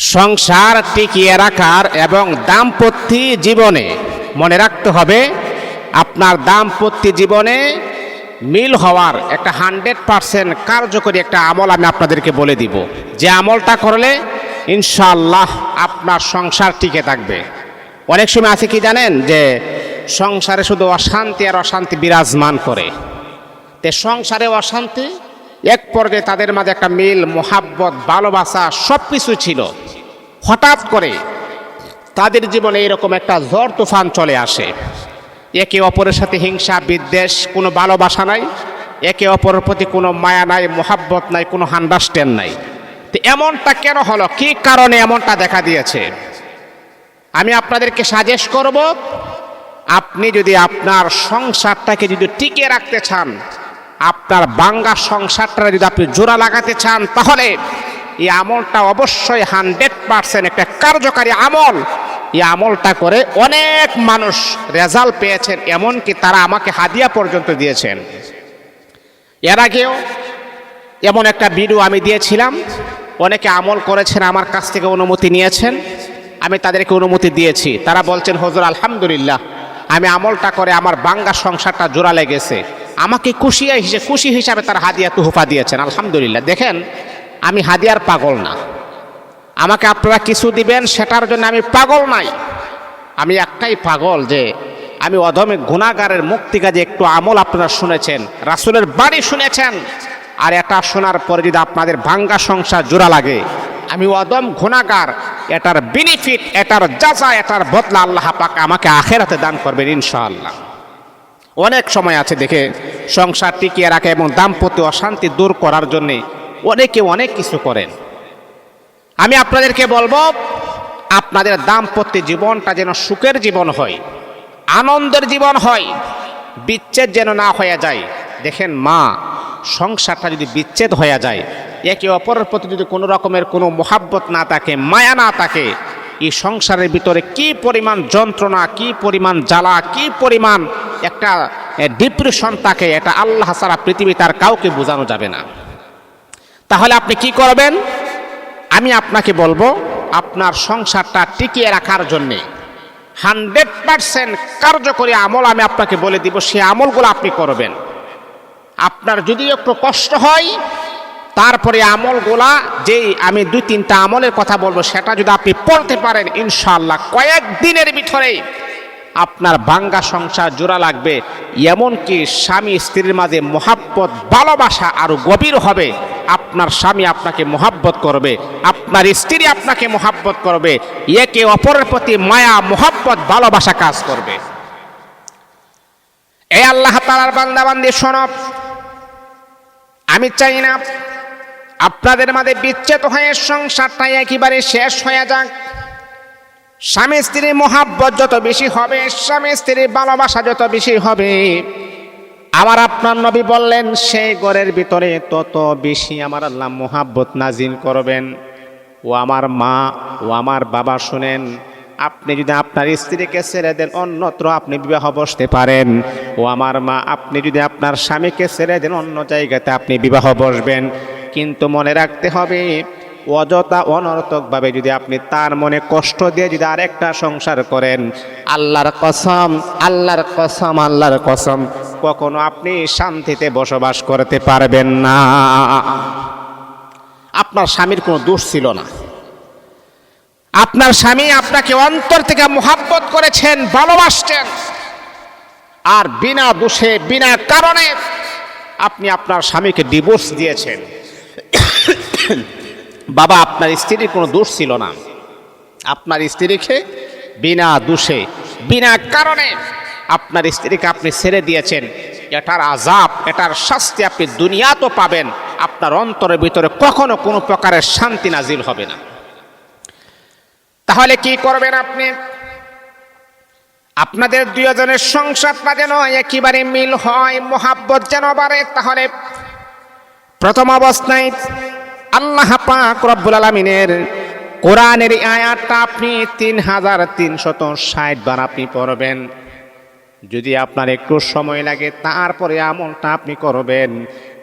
সংসার টিকিয়ে রাখার এবং দাম্পত্য জীবনে, মনে রাখতে হবে, আপনার দাম্পত্য জীবনে মিল হওয়ার একটা হান্ড্রেড পারসেন্ট কার্যকরী একটা আমল আমি আপনাদেরকে বলে দিব। যে আমলটা করলে ইনশাআল্লাহ আপনার সংসার টিকে থাকবে। অনেক সময় আছে কি জানেন? যে সংসারে শুধু অশান্তি আর অশান্তি বিরাজমান করে। তে সংসারে অশান্তি, এক পর্যায়ে তাদের মাঝে একটা মিল, মোহাব্বত, ভালোবাসা সব কিছু ছিল। হঠাৎ করে তাদের জীবনে এরকম একটা ঝড় তুফান চলে আসে। একে অপরের সাথে হিংসা, বিদ্বেষ, কোনো ভালোবাসা নাই। একে অপরের প্রতি কোনো মায়া নাই, মোহাব্বত নাই, কোনো আন্ডারস্ট্যান্ড নাই। তো এমনটা কেন হলো? কি কারণে এমনটা দেখা দিয়েছে? আমি আপনাদেরকে সাজেস্ট করব, আপনি যদি আপনার সংসারটাকে যদি টিকে রাখতে চান, আপনার বাঙ্গা সংসারটা যদি আপনি জোড়া লাগাতে চান, তাহলে এই আমলটা অবশ্যই হান্ড্রেড পারসেন্ট একটা কার্যকারী আমল। এই আমলটা করে অনেক মানুষ রেজাল্ট পেয়েছেন, এমনকি তারা আমাকে হাদিয়া পর্যন্ত দিয়েছেন। এর আগেও এমন একটা ভিডিও আমি দিয়েছিলাম। অনেকে আমল করেছেন, আমার কাছ থেকে অনুমতি নিয়েছেন। আমি তাদেরকে অনুমতি দিয়েছি। তারা বলছেন, হজর, আলহামদুলিল্লাহ, আমি আমলটা করে আমার বাঙ্গা সংসারটা জোড়া লেগেছে। আমাকে খুশি হিসেবে খুশি হিসাবে তারা হাদিয়া, তুহফা দিয়েছেন। আলহামদুলিল্লাহ। দেখেন আমি হাদিয়ার পাগল না। আমাকে আপনারা কিছু দিবেন, সেটার জন্য আমি পাগল নাই। আমি একটাই পাগল যে আমি অধমে গুণাগারের মুক্তি কাজে একটু আমল আপনারা শুনেছেন, রাসুলের বাড়ি শুনেছেন, আর এটা শোনার পরে যদি আপনাদের ভাঙ্গা সংসার জোড়া লাগে, আমি অদম গুণাগার এটার বেনিফিট এটার যাচা এটার বদলা আল্লাহ পাক আমাকে আখেরাতে দান করবেন ইনশাআল্লাহ। অনেক সময় আছে দেখে সংসার টিকিয়ে রাখা এবং দাম্পত্য অশান্তি দূর করার জন্যে অনেকে অনেক কিছু করেন। আমি আপনাদেরকে বলব, আপনাদের দাম্পত্য জীবনটা যেন সুখের জীবন হয়, আনন্দের জীবন হয়, বিচ্ছেদ যেন না হয়ে যায়। দেখেন মা, সংসারটা যদি বিচ্ছেদ হয়ে যায়, একে অপরের প্রতি যদি কোনো রকমের কোনো মোহাব্বত না থাকে, মায়া না থাকে, এই সংসারের ভিতরে কি পরিমাণ যন্ত্রণা, কি পরিমাণ জ্বালা, কি পরিমাণ একটা ডিপ্রেশন থাকে, এটা আল্লাহ সারা পৃথিবী তার কাউকে বোঝানো যাবে না। তাহলে আপনি কি করবেন? আমি আপনাকে বলব, আপনার সংসারটা টিকিয়ে রাখার জন্যে হান্ড্রেড পারসেন্ট কার্যকরী আমল আমি আপনাকে বলে দিব সেই আমলগুলো আপনি করবেন। আপনার যদি একটু কষ্ট হয়, তারপরে আমলগুলা যেই আমি দুই তিনটা আমলের কথা বলব, সেটা যদি আপনি পড়তে পারেন ইনশাল্লাহ কয়েক দিনের ভিতরে আপনার বাঙ্গা সংসার জোড়া লাগবে, এমনকি স্বামী স্ত্রীর মাঝে মহাব্বত, ভালোবাসা আরও গভীর হবে। আপনার স্বামী আপনাকে মহাব্বত করবে, আপনার স্ত্রী আপনাকে মহাব্বত করবে, একে অপরের প্রতি মায়া, মহাব্বত, ভালোবাসা কাজ করবে। এ আল্লাহ তালার বান্দাবান্দি সনব আমি চাই না আপনাদের মাঝে বিচ্ছেদ হয়ে সংসারটা একেবারে শেষ হয়ে যাক। স্বামী স্ত্রীর মহাব্বত যত বেশি হবে, স্বামী স্ত্রীর ভালোবাসা যত বেশি হবে আমার আপনার নবী বললেন সেই ঘরের ভিতরে তত বেশি আমার আল্লাহ মোহাব্বত নাজিল করবেন। ও আমার মা, ও আমার বাবা শুনেন, আপনি যদি আপনার স্ত্রীকে ছেড়ে দেন, অন্যত্র আপনি বিবাহ বসতে পারেন। ও আমার মা, আপনি যদি আপনার স্বামীকে ছেড়ে দেন, অন্য জায়গাতে আপনি বিবাহ বসবেন। কিন্তু মনে রাখতে হবে অযথা অনর্থকভাবে যদি আপনি তার মনে কষ্ট দিয়ে যদি আরেকটা সংসার করেন আল্লাহর কসম আল্লাহর কসম আল্লাহর কসম। কখনো আপনি শান্তিতে বসবাস করতে পারবেন না। আপনার স্বামীর কোনো দোষ ছিল না। আপনার স্বামী আপনাকে অন্তর থেকে মোহাব্বত করেছেন ভালোবাসছেন আর বিনা দোষে বিনা কারণে আপনি আপনার স্বামীকে ডিভোর্স দিয়েছেন। বাবা, আপনার স্ত্রীর কোনো দোষ ছিল না। আপনার স্ত্রীকে বিনা দোষে, বিনা কারণে আপনার স্ত্রীকে আপনি ছেড়ে দিয়েছেন। এটার আজাব এটার শাস্তি আপনি দুনিয়া তো পাবেন। আপনার অন্তরের ভিতরে কখনো কোনো প্রকারের শান্তি নাজিল হবে না। তাহলে কি করবেন আপনি? আপনাদের দুজনের সংসারটা যেন একেবারে মিল হয়, মোহাব্বত যেন বাড়ে। তাহলে প্রথম অবস্থায় আল্লাহ পাক রব্বুল আলমিনের কোরআনের আয়াতটা আপনি তিন হাজার তিনশত ষাট বার আপনি পড়বেন। যদি আপনার একটু সময় লাগে, তারপরে আমলটা আপনি করবেন।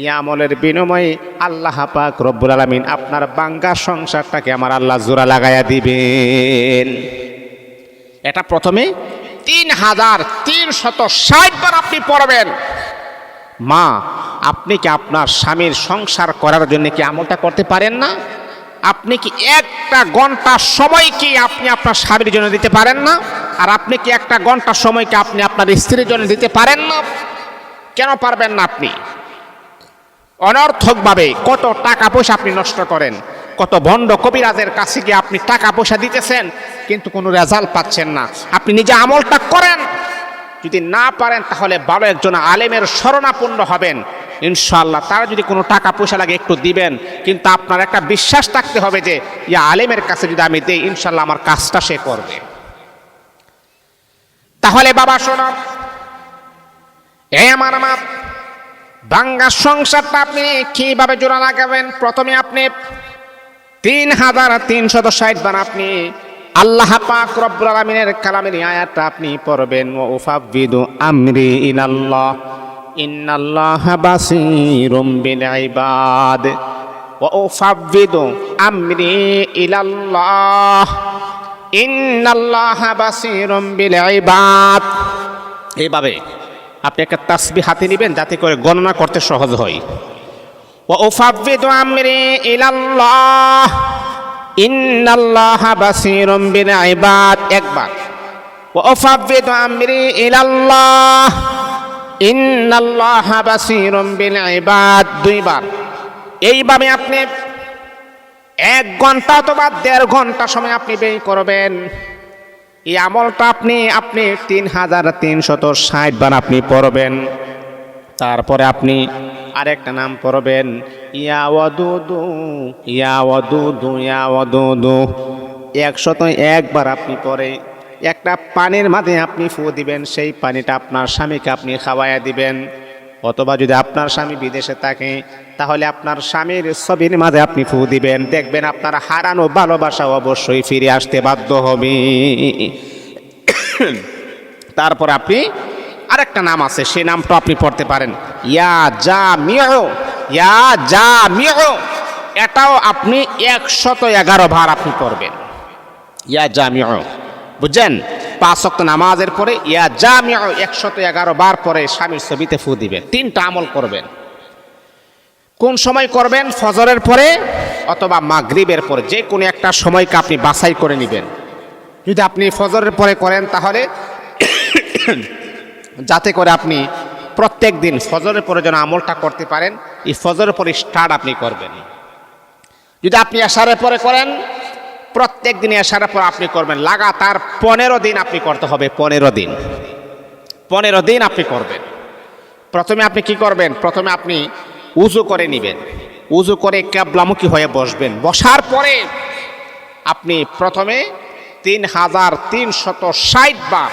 এই আমলের বিনিময়ে আল্লাহ পাক রব্বুল আলমিন আপনার বাঙ্গা সংসারটাকে আমার আল্লাহ জোড়া লাগাইয়া দিবেন। এটা প্রথমে তিন হাজার তিনশত ষাট বার আপনি পড়বেন। মা, আপনি কি আপনার স্বামীর সংসার করার জন্য কি আমলটা করতে পারেন না? আপনি কি একটা ঘণ্টা সময় কি আপনি আপনার স্বামীর জন্য দিতে পারেন না? আর আপনি কি একটা ঘণ্টা সময় কি আপনি আপনার স্ত্রীর জন্য দিতে পারেন না? কেন পারবেন না আপনি? অনর্থকভাবে কত টাকা পয়সা আপনি নষ্ট করেন। কত ভণ্ড কবিরাজের কাছে গিয়ে আপনি টাকা পয়সা দিতেছেন, কিন্তু কোনো রেজাল্ট পাচ্ছেন না। আপনি নিজে আমলটা করেন যদি না পারেন, তাহলে ভালো একজন আলেমের শরণাপন্ন হবেন। ইনশাল্লাহ তারা যদি কোনো টাকা পয়সা লাগে একটু দিবেন। কিন্তু আপনার একটা বিশ্বাস থাকতে হবে যে, ইয়া আলেমের কাছে যদি আমি দিই ইনশাল্লাহ আমার কাজটা সে করবে। তাহলে বাবা, শোনো। এ আমার আমার বাঙ্গা সংসারটা আপনি কীভাবে জোড়া লাগাবেন? প্রথমে আপনি তিন হাজার তিনশত ষাট বার আপনি। আল্লাহ পাক রব্বুল আলামিনের কালামের আয়াতটা আপনি পড়বেন ও উফাব্বিদু আমরি ইলাল্লাহ, ইন্নাল্লাহ বাসিরুম বিল ইবাদ ও উফাব্বিদু আমরি ইলাল্লাহ, ইন্নাল্লাহ বাসিরুম বিল ইবাদ এইভাবে আপনি একটা তাসবি হাতে নেবেন যাতে করে গণনা করতে সহজ হয়। ও উফাবিদু আমরি ইলাল্লাহ ইন্নাল্লাহ বাসিরুম বিল ইবাদ একবার। ওয়া উফাব্বিদু আমরি ইলাল্লাহ। ইন্নাল্লাহ বাসিরুম বিল ইবাদ দুইবার। এইভাবে আপনি এক ঘণ্টা অথবা দেড় ঘণ্টা সময় আপনি ব্যয় করবেন। এই আমলটা আপনি আপনি তিন হাজার তিনশত ষাট বার আপনি পড়বেন। তারপরে আপনি আরেকটা নাম পড়বেন। ইয়া ওয়াদুদু, ইয়া ইয়া একশত একবার আপনি পরে একটা পানির মাঝে আপনি ফু দিবেন, সেই পানিটা আপনার স্বামীকে আপনি খাওয়াইয়া দিবেন। অথবা যদি আপনার স্বামী বিদেশে থাকে, তাহলে আপনার স্বামীর ছবির মাঝে আপনি ফু দিবেন। দেখবেন আপনার হারানো ভালোবাসা অবশ্যই ফিরে আসতে বাধ্য হবে। তারপর আপনি আরেকটা নাম আছে, সে নামটা আপনি পড়তে পারেন। ইয়া যা মিও ইয়া যা মিও এটাও আপনি একশত এগারো ভার আপনি পড়বেন। ইয়া যা মিও বুঝছেন? পাঁচ শক্ত নামাজের পরে ইয়া যা মিও একশত এগারো বার পরে স্বামীর ছবিতে ফু দিবেন তিনটা আমল করবেন। কোন সময় করবেন? ফজরের পরে অথবা মাগরিবের পরে। যে কোনো একটা সময়কে আপনি বাছাই করে নেবেন। যদি আপনি ফজরের পরে করেন তাহলে যাতে করে আপনি প্রত্যেক দিন ফজরের পরে যেন আমলটা করতে পারেন, এই ফজরের পরে স্টার্ট আপনি করবেন। যদি আপনি আসারের পরে করেন, প্রত্যেক দিন আসার পর আপনি করবেন। লাগাতার পনেরো দিন আপনি করতে হবে, পনেরো দিন। পনেরো দিন আপনি করবেন। প্রথমে আপনি কি করবেন? প্রথমে আপনি উজু করে নেবেন। উজু করে ক্যাবলামুখী হয়ে বসবেন। বসার পরে আপনি প্রথমে তিন হাজার তিনশত ষাট বার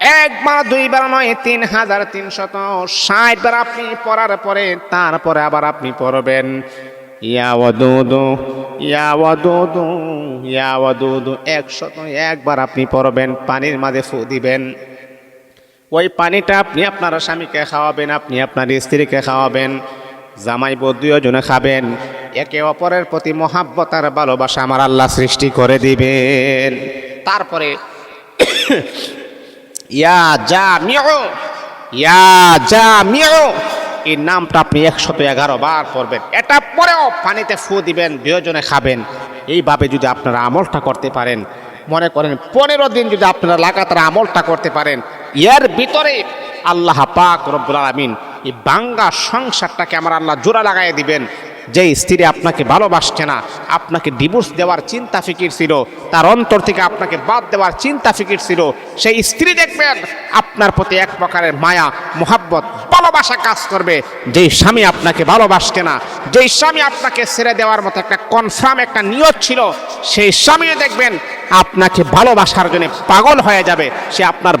একবার দুইবার নয়, তিন হাজার তিনশত ষাট বার আপনি পড়ার পরে, তারপরে আবার আপনি পড়বেন। একশত একবার আপনি পড়বেন, পানির মাঝে ফু দিবেন। ওই পানিটা আপনি আপনার স্বামীকে খাওয়াবেন, আপনি আপনার স্ত্রীকে খাওয়াবেন, জামাই বৌদিও জনে খাবেন। একে অপরের প্রতি মহাব্বত আর ভালোবাসা আমার আল্লাহ সৃষ্টি করে দিবেন। তারপরে ইয়া যা মিও ইয়া যা মিও এই নামটা আপনি একশত এগারো বার পড়বেন। এটা পরেও পানিতে ফু দিবেন দুজনে খাবেন। এইভাবে যদি আপনারা আমলটা করতে পারেন, মনে করেন পনেরো দিন যদি আপনারা লাগাতার আমলটা করতে পারেন, এর ভিতরে আল্লাহ পাক রব্বুল আলমিন এই বাঙ্গা সংসারটাকে আমার আল্লাহ জোড়া লাগাই দিবেন। যে স্ত্রী আপনাকে ভালোবাসছে না, আপনাকে ডিভোর্স দেওয়ার চিন্তা ফিকির ছিল, তার অন্তর থেকে আপনাকে বাদ দেওয়ার চিন্তা ফিকির ছিল, সেই স্ত্রী দেখবেন আপনার প্রতি এক প্রকারের মায়া, মোহাব্বত, ভালোবাসা কাজ করবে। যেই স্বামী আপনাকে ভালোবাসছে না, যেই স্বামী আপনাকে ছেড়ে দেওয়ার মতো একটা কনফার্ম একটা নিয়ত ছিল, সেই স্বামীও দেখবেন আপনাকে ভালোবাসার জন্য পাগল হয়ে যাবে, সে আপনার